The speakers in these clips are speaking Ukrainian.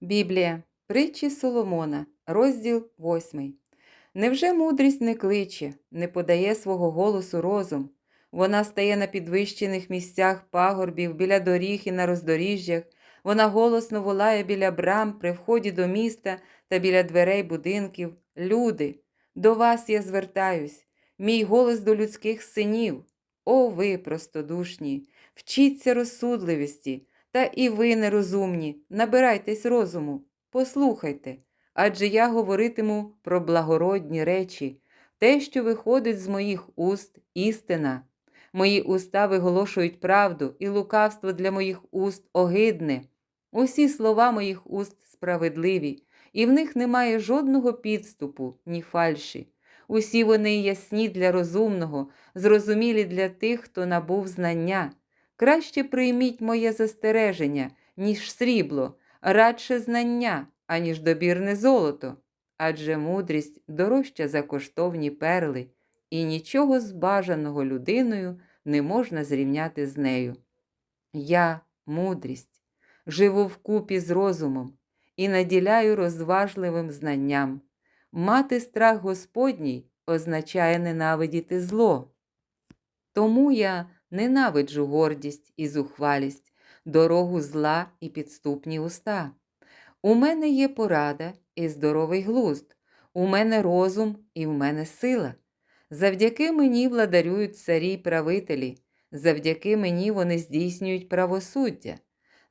Біблія, притчі Соломона, розділ 8. Невже мудрість не кличе, не подає свого голосу розум? Вона стає на підвищених місцях пагорбів, біля доріг і на роздоріжжях. Вона голосно волає біля брам при вході до міста та біля дверей будинків. Люди, до вас я звертаюсь, мій голос до людських синів. О, ви, простодушні, вчіться розсудливості, та і ви нерозумні, набирайтесь розуму, послухайте, адже я говоритиму про благородні речі, те, що виходить з моїх уст, істина. Мої уста виголошують правду, і лукавство для моїх уст огидне. Усі слова моїх уст справедливі, і в них немає жодного підступу, ні фальші. Усі вони ясні для розумного, зрозумілі для тих, хто набув знання. Краще прийміть моє застереження, ніж срібло, радше знання, аніж добірне золото. Адже мудрість дорожча за коштовні перли, і нічого збажаного людиною не можна зрівняти з нею. Я, мудрість, живу вкупі з розумом і наділяю розважливим знанням. Мати страх Господній означає ненавидіти зло. Тому я ненавиджу гордість і зухвалість, дорогу зла і підступні уста. У мене є порада і здоровий глузд, у мене розум і в мене сила. Завдяки мені владарюють царі й правителі, завдяки мені вони здійснюють правосуддя,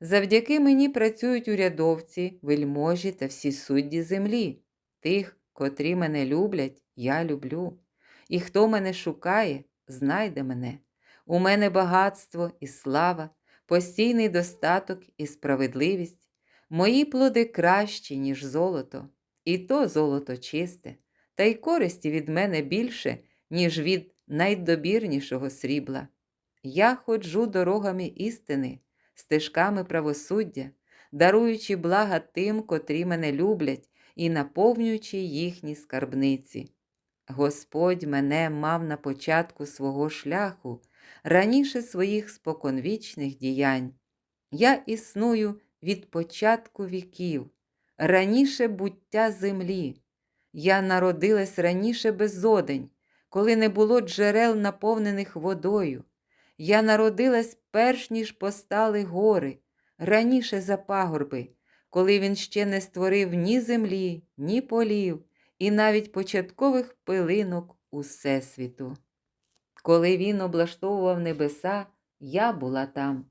завдяки мені працюють урядовці, вельможі та всі судді землі. Тих, котрі мене люблять, я люблю. І хто мене шукає, знайде мене. У мене багатство і слава, постійний достаток і справедливість. Мої плоди кращі, ніж золото, і то золото чисте, та й користі від мене більше, ніж від найдобірнішого срібла. Я ходжу дорогами істини, стежками правосуддя, даруючи блага тим, котрі мене люблять, і наповнюючи їхні скарбниці. Господь мене мав на початку свого шляху, раніше своїх споконвічних діянь. Я існую від початку віків, раніше буття землі. Я народилась раніше безодень, коли не було джерел, наповнених водою. Я народилась перш ніж постали гори, раніше за пагорби, коли він ще не створив ні землі, ні полів, і навіть початкових пилинок Усесвіту. Коли він облаштовував небеса, я була там,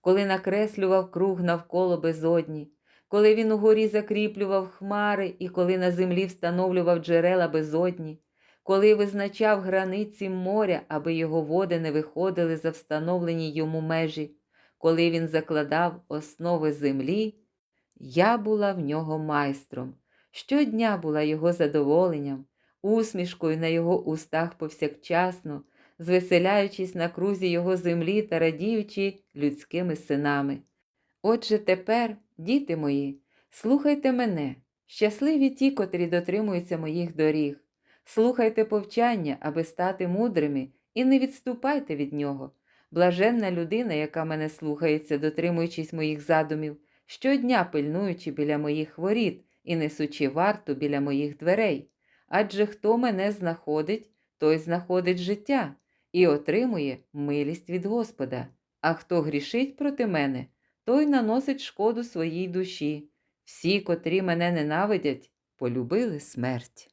коли накреслював круг навколо безодні, коли він угорі закріплював хмари і коли на землі встановлював джерела безодні, коли визначав границі моря, аби його води не виходили за встановлені йому межі, коли він закладав основи землі, я була в нього майстром. Щодня була його задоволенням, усмішкою на його устах повсякчасно, звеселяючись на крузі його землі та радіючи людськими синами. Отже, тепер, діти мої, слухайте мене, щасливі ті, котрі дотримуються моїх доріг, слухайте повчання, аби стати мудрими, і не відступайте від нього. Блаженна людина, яка мене слухається, дотримуючись моїх задумів, щодня пильнуючи біля моїх воріт і несучи варту біля моїх дверей. Адже хто мене знаходить, той знаходить життя і отримує милість від Господа. А хто грішить проти мене, той наносить шкоду своїй душі. Всі, котрі мене ненавидять, полюбили смерть.